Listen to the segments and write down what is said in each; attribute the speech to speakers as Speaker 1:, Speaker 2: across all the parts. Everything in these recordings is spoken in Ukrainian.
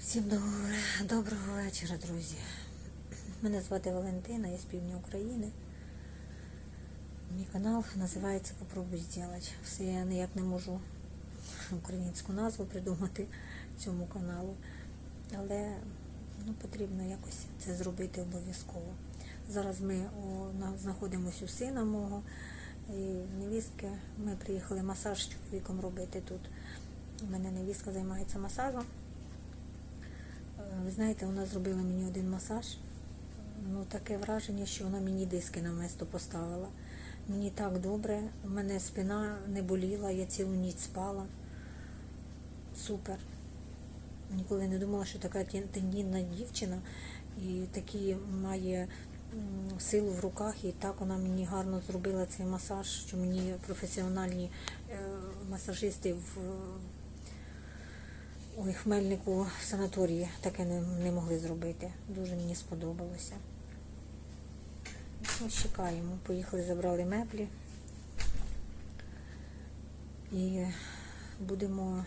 Speaker 1: Всім доброго, вечора, друзі. Мене звати Валентина, я з півдня України. Мій канал називається Попробуй зробити. Все я ніяк не можу українську назву придумати цьому каналу. Але ну, потрібно якось це зробити обов'язково. Зараз ми знаходимося у сина мого і невістки. Ми приїхали масаж з чоловіком робити тут. У мене невістка займається масажем. Ви знаєте, вона зробила мені один масаж. Ну, таке враження, що вона мені диски на место поставила. Мені так добре, у мене спина не боліла, я цілу ніч спала. Супер. Ніколи не думала, що така тен- тендінна дівчина і такі має силу в руках, і так вона мені гарно зробила цей масаж, що мені професіональні е, масажисти в Ой, Хмельнику в санаторії таке не, не могли зробити. Дуже мені сподобалося. Ось чекаємо. Поїхали, забрали меблі. І будемо,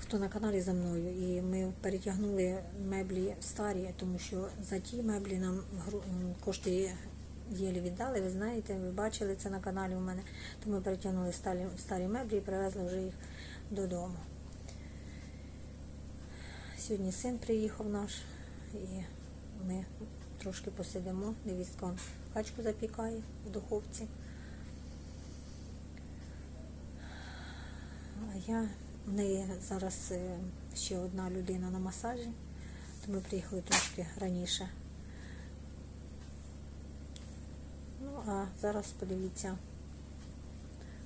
Speaker 1: хто на каналі за мною, і ми перетягнули меблі старі, тому що за ті меблі нам кошти єлі віддали, ви знаєте, ви бачили це на каналі у мене. То ми перетягнули старі, старі меблі і привезли вже їх додому. Сьогодні син приїхав наш, і ми трошки посидимо. Невістка качку запікає в духовці. А я в неї зараз е, ще одна людина на масажі, то ми приїхали трошки раніше. Ну, а зараз подивіться,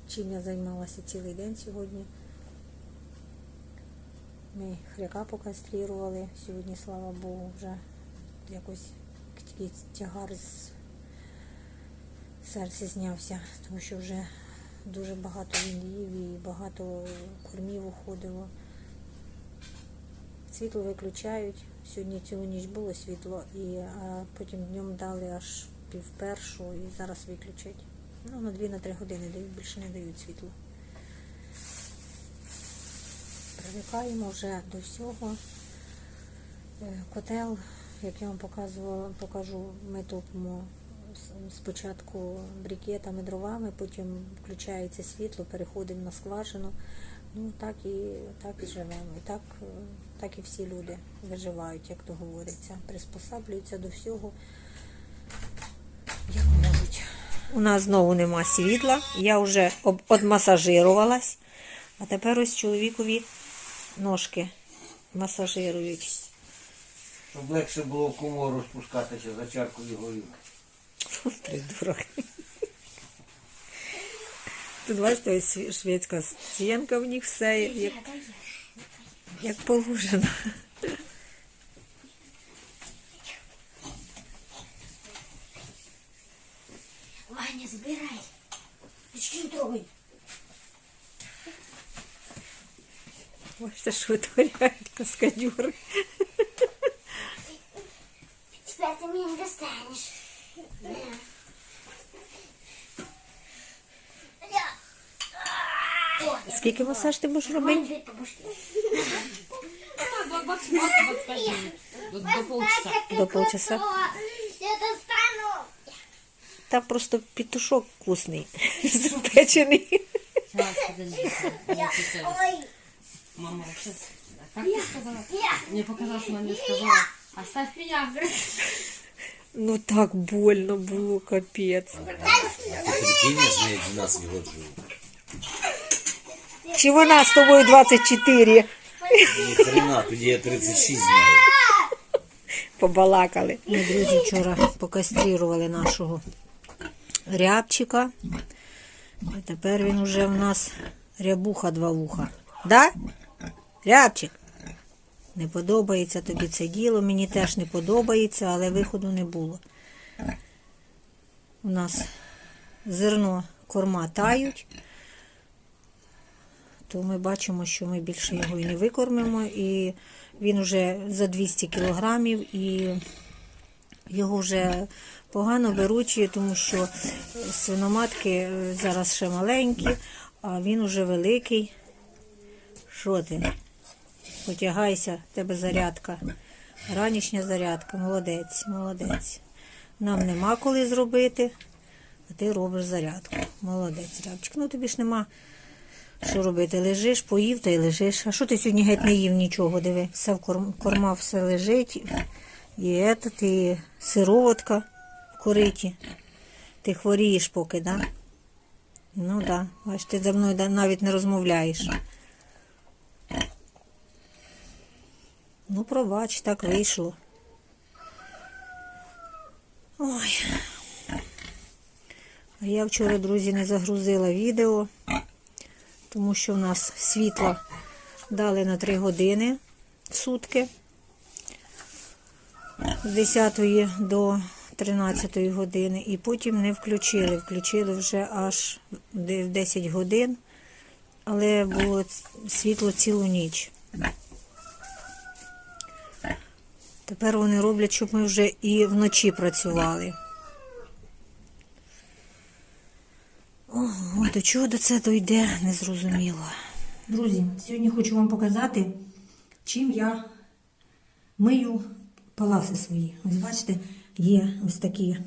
Speaker 1: чим я займалася цілий день сьогодні. Ми хряка покастрірували. Сьогодні, слава Богу, вже якось тягар з серця знявся, тому що вже дуже багато він і багато кормів уходило. Світло виключають. Сьогодні цілу ніч було світло, і а потім днем дали аж пів першу і зараз виключать. Ну, на 2-3 години дають, більше не дають світло. Привикаємо вже до всього. Е, Котел, як я вам показувала, покажу, ми топимо спочатку брикетами, дровами, потім включається світло, переходимо на скважину. Ну так і так і живемо. І так, е, так і всі люди виживають, як то говориться, приспосаблюються до всього, як можуть. У нас знову нема світла. Я вже об- одмасажирувалась, а тепер ось чоловікові ножки масажирують.
Speaker 2: Щоб легше було в комору спускатися за чаркою горілки.
Speaker 1: Придурок. Тут бачите, ось шведська стінка в них все як, як положено.
Speaker 3: Ваня, забирай. Не трогай.
Speaker 1: Бачите, що витворяють каскадюри.
Speaker 3: Теперь ты меня не достанешь.
Speaker 1: Скільки масаж ти будеш робити?
Speaker 4: До, до полчаса.
Speaker 1: До полчаса.
Speaker 3: Я достану.
Speaker 1: Та просто петушок вкусний, запечений.
Speaker 3: Ой,
Speaker 4: Мама, сейчас. Как ты сказала?
Speaker 3: я.
Speaker 4: Мне показалось, она мне сказала, оставь меня. говорит.
Speaker 1: Ну так больно було, капець.
Speaker 5: Терпіння з нею 12 років.
Speaker 1: Чи вона з тобою 24?
Speaker 5: Ні хрена, тоді я 36 знаю.
Speaker 1: побалакали. Ми, друзі, вчора покастрірували нашого рябчика. І тепер він уже в нас рябуха два вуха. Да? Рябчик? Не подобається тобі це діло, мені теж не подобається, але виходу не було. У нас зерно корма тають, то ми бачимо, що ми більше його і не викормимо, і він вже за 200 кілограмів, і його вже погано беруть, тому що свиноматки е, зараз ще маленькі, а він уже великий. Що ти? Потягайся, тебе зарядка. Ранішня зарядка, молодець, молодець. Нам нема коли зробити, а ти робиш зарядку. Молодець, рябчик. Ну тобі ж нема що робити. Лежиш, поїв та й лежиш. А що ти сьогодні геть не їв нічого? Диви, все в корм, корма все лежить. І етот, і сироватка в кориті. Ти хворієш поки, да? Ну да. Бач, ти за мною навіть не розмовляєш. Ну, пробач, так вийшло. Ой. А я вчора, друзі, не загрузила відео, тому що в нас світло дали на 3 години сутки. З 10 до 13 години. І потім не включили. Включили вже аж в 10 годин, але було світло цілу ніч. Тепер вони роблять, щоб ми вже і вночі працювали. Ого, до чого до це дойде, незрозуміло. Друзі, сьогодні хочу вам показати, чим я мию паласи свої. Ось бачите, є ось такі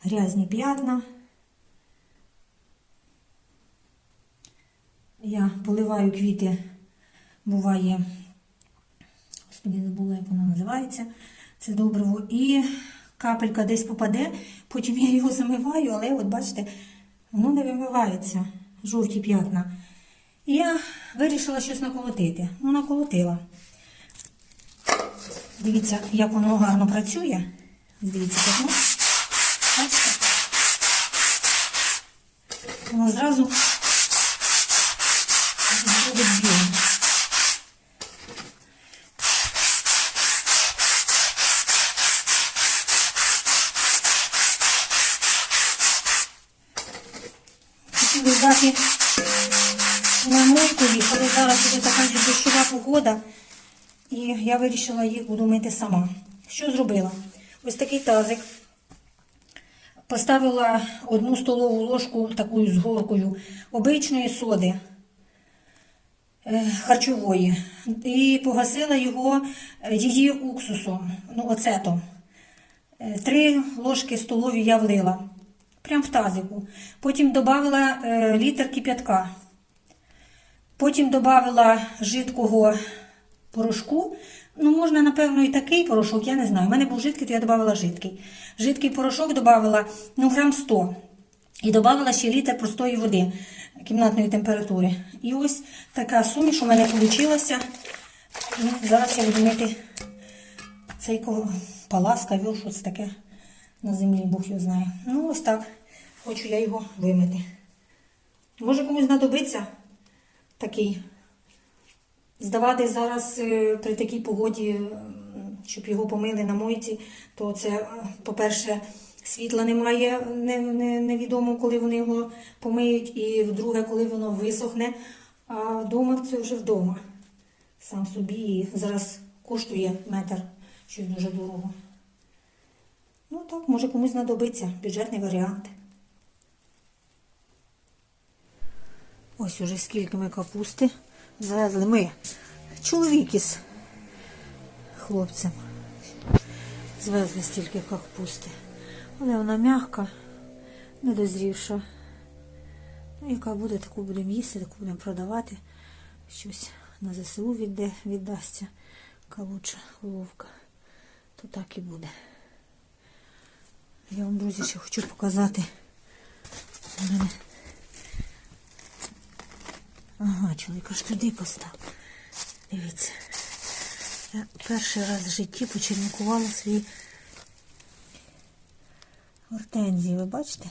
Speaker 1: грязні п'ятна. Я поливаю квіти, буває, господи, забула, як воно називається. Це добриво. І капелька десь попаде, потім я його замиваю, але от бачите, воно не вимивається, жовті п'ятна. І я вирішила щось наколотити. Ну, наколотила. Дивіться, як воно гарно працює. Дивіться, як воно. Бачите? Воно зразу Хотіли здати на мойку їх, але зараз буде така дощова погода. І я вирішила їх буду мити сама. Що зробила? Ось такий тазик. Поставила одну столову ложку такою з горкою обичної соди е, харчової і погасила його е, її уксусом, ну оцетом. Е, Три ложки столові я влила. Прям в тазику. Потім додала е, літр кип'ятка. Потім додала жидкого порошку. Ну, можна, напевно, і такий порошок, я не знаю. У мене був жидкий, то я додала жидкий. Жидкий порошок додала ну, грам 100. І додала ще літр простої води кімнатної температури. І ось така суміш у мене вийшла. І зараз я буду мити цей ко- палас, ковер, що це таке на землі, Бог його знає. Ну, ось так. Хочу я його вимити. Може комусь знадобиться такий здавати зараз е, при такій погоді, щоб його помили на мойці, то це, е, по-перше, світла немає, не, не, невідомо, коли вони його помиють, і вдруге, коли воно висохне, а вдома це вже вдома. Сам собі і зараз коштує метр щось дуже дорого. Ну так, може комусь знадобиться бюджетний варіант. Ось уже скільки ми капусти завезли. Ми, чоловік із хлопцем, звезли стільки капусти. Але вона м'яка, недозрівша. Ну, яка буде, таку будемо їсти, таку будемо продавати. Щось на ЗСУ відде, віддасться. Яка лучша головка. То так і буде. Я вам, друзі, ще хочу показати. У мене Чоловік аж туди постав. Дивіться. Я перший раз в житті почернікувала свої гортензії, ви бачите?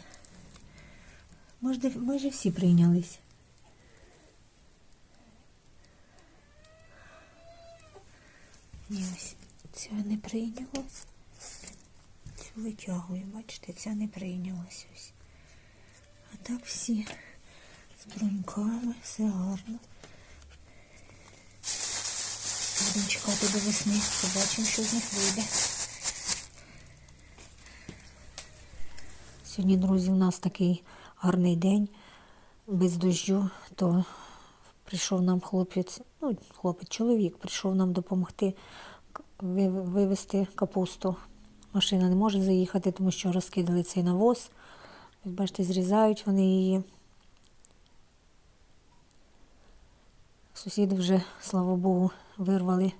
Speaker 1: Майже, майже всі прийнялись. Ні, ось ця не прийнялась. Цю витягую, бачите, ця не прийнялась ось. А так всі з все гарно. Будемо чекати до весни, побачимо, що з них вийде. Сьогодні, друзі, у нас такий гарний день, без дощу, то Прийшов нам хлопець, ну, хлопець, чоловік, прийшов нам допомогти вивезти капусту. Машина не може заїхати, тому що розкидали цей навоз. Бачите, зрізають вони її. Сусіди вже, слава Богу, вирвали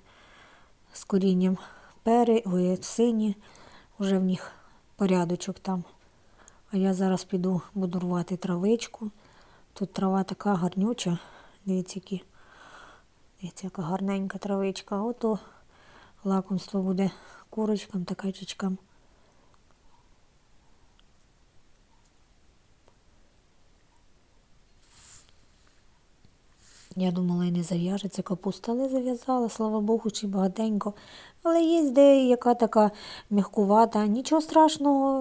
Speaker 1: з корінням пери, ой, сині, вже в них порядочок там. А я зараз піду буду рвати травичку. Тут трава така гарнюча. Дивіться, які. Дивіться, яка гарненька травичка. Ото лакомство буде курочкам та качечкам. Я думала, і не зав'яжеться капуста, але зав'язала, слава Богу, чи багатенько. Але є деяка така м'якувата. Нічого страшного.